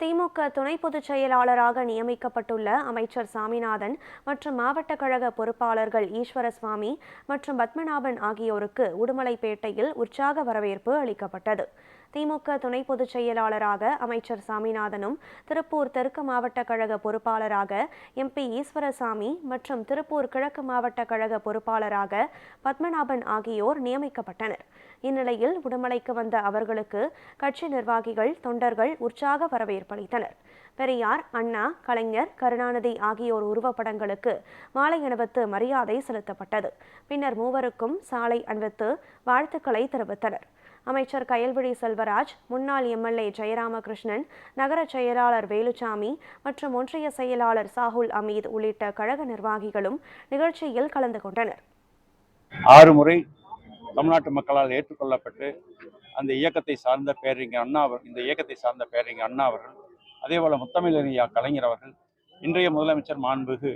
திமுக துணை பொதுச் செயலாளராக நியமிக்கப்பட்டுள்ள அமைச்சர் சாமிநாதன் மற்றும் மாவட்ட கழக பொறுப்பாளர்கள் ஈஸ்வரசுவாமி மற்றும் பத்மநாபன் ஆகியோருக்கு உடுமலைப்பேட்டையில் உற்சாக வரவேற்பு அளிக்கப்பட்டது. திமுக துணை பொதுச் செயலாளராக அமைச்சர் சாமிநாதனும் திருப்பூர் தெற்கு மாவட்ட கழக பொறுப்பாளராக எம்பி ஈஸ்வரசாமி மற்றும் திருப்பூர் கிழக்கு மாவட்ட கழக பொறுப்பாளராக பத்மநாபன் ஆகியோர் நியமிக்கப்பட்டனர். இந்நிலையில் உடுமலைக்கு வந்த அவர்களுக்கு கட்சி நிர்வாகிகள் தொண்டர்கள் உற்சாக வரவேற்பளித்தனர். பெரியார் அண்ணா கலைஞர் கருணாநிதி ஆகியோர் உருவப்படங்களுக்கு மாலை அணிவித்து மரியாதை செலுத்தப்பட்டது. பின்னர் மூவருக்கும் சாலை அணிவித்து வாழ்த்துக்களை தெரிவித்தனர். அமைச்சர் கயல்விழி செல்வராஜ் முன்னாள் எம்எல்ஏ ஜெயராமகிருஷ்ணன் நகர செயலாளர் வேலுச்சாமி மற்றும் ஒன்றிய செயலாளர் சாகுல் அமீத் உள்ளிட்ட கழக நிர்வாகிகளும் நிகழ்ச்சியில் கலந்து கொண்டனர். ஆறு முறை தமிழ்நாட்டு மக்களால் ஏற்றுக்கொள்ளப்பட்டு அந்த இயக்கத்தை சார்ந்த பேரறிஞர் அண்ணா இந்த இயக்கத்தை சார்ந்த பேரறிஞர் அண்ணா அவர்கள் அதே போல் முத்தமிழறிஞர் கலைஞர் அவர்கள் இன்றைய முதலமைச்சர் மாண்புகு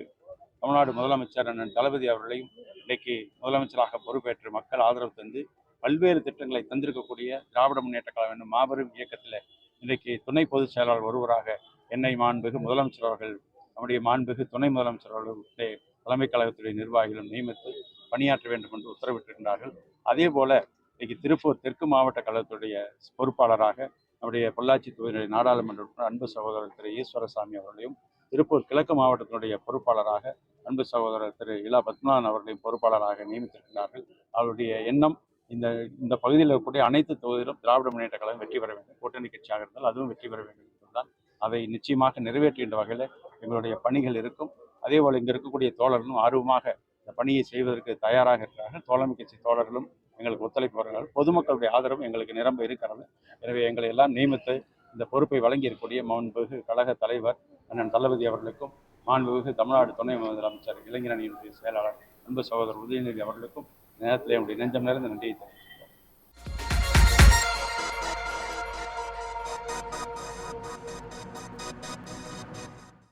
தமிழ்நாடு முதலமைச்சர் அண்ணன் தளபதி அவர்களையும் இன்றைக்கு முதலமைச்சராக பொறுப்பேற்று மக்கள் ஆதரவு தந்து பல்வேறு திட்டங்களை தந்திருக்கக்கூடிய திராவிட முன்னேற்ற கழகம் என்னும் மாபெரும் இயக்கத்தில் இன்றைக்கு துணை பொதுச் செயலாளர் ஒருவராக என்னை மாண்புகு முதலமைச்சர் அவர்கள் நம்முடைய மாண்புகு துணை முதலமைச்சர் அவர்களுடைய தலைமைக் கழகத்துடைய நிர்வாகிகளும் நியமித்து பணியாற்ற வேண்டும் என்று உத்தரவிட்டிருக்கிறார்கள். அதே போல இன்றைக்கு திருப்பூர் தெற்கு மாவட்ட கழகத்துடைய பொறுப்பாளராக நம்முடைய பொள்ளாச்சி தொகுதியுடைய நாடாளுமன்ற அன்பு சகோதரர் திரு ஈஸ்வரசாமி அவர்களையும் திருப்பூர் கிழக்கு மாவட்டத்தினுடைய பொறுப்பாளராக அன்பு சகோதரர் திரு இலா பத்மநாதன் அவர்களையும் பொறுப்பாளராக நியமித்திருக்கிறார்கள். அவருடைய எண்ணம் இந்த இந்த பகுதியில் இருக்கக்கூடிய அனைத்து தொகுதியிலும் திராவிட முன்னேற்ற கழகம் வெற்றி பெற வேண்டும். கூட்டணி கட்சியாக இருந்தால் அதுவும் வெற்றி பெற வேண்டும் என்பதுதான் அதை நிச்சயமாக நிறைவேற்றுகின்ற வகையில் எங்களுடைய பணிகள் இருக்கும். அதே போல் இங்கே இருக்கக்கூடிய தோழர்களும் ஆர்வமாக இந்த பணியை செய்வதற்கு தயாராக இருக்கிறார்கள். தோழமை கட்சி தோழர்களும் எங்களுக்கு ஒத்துழைப்பவர்கள் பொதுமக்களுடைய ஆதரவும் எங்களுக்கு நிரம்ப இருக்கிறது. எனவே எங்களை எல்லாம் நியமித்து இந்த பொறுப்பை வழங்கி இருக்கக்கூடிய மாண்புமிகு கழக தலைவர் அண்ணன் தளபதி அவர்களுக்கும் மாண்புமிகு தமிழ்நாடு துணை முதலமைச்சர் இளைஞரணியினுடைய செயலாளர் அன்பு சகோதரர் உதயநிதி அவர்களுக்கும் நேரத்தில் என்னுடைய நெஞ்சம் நிறைந்த நன்றியை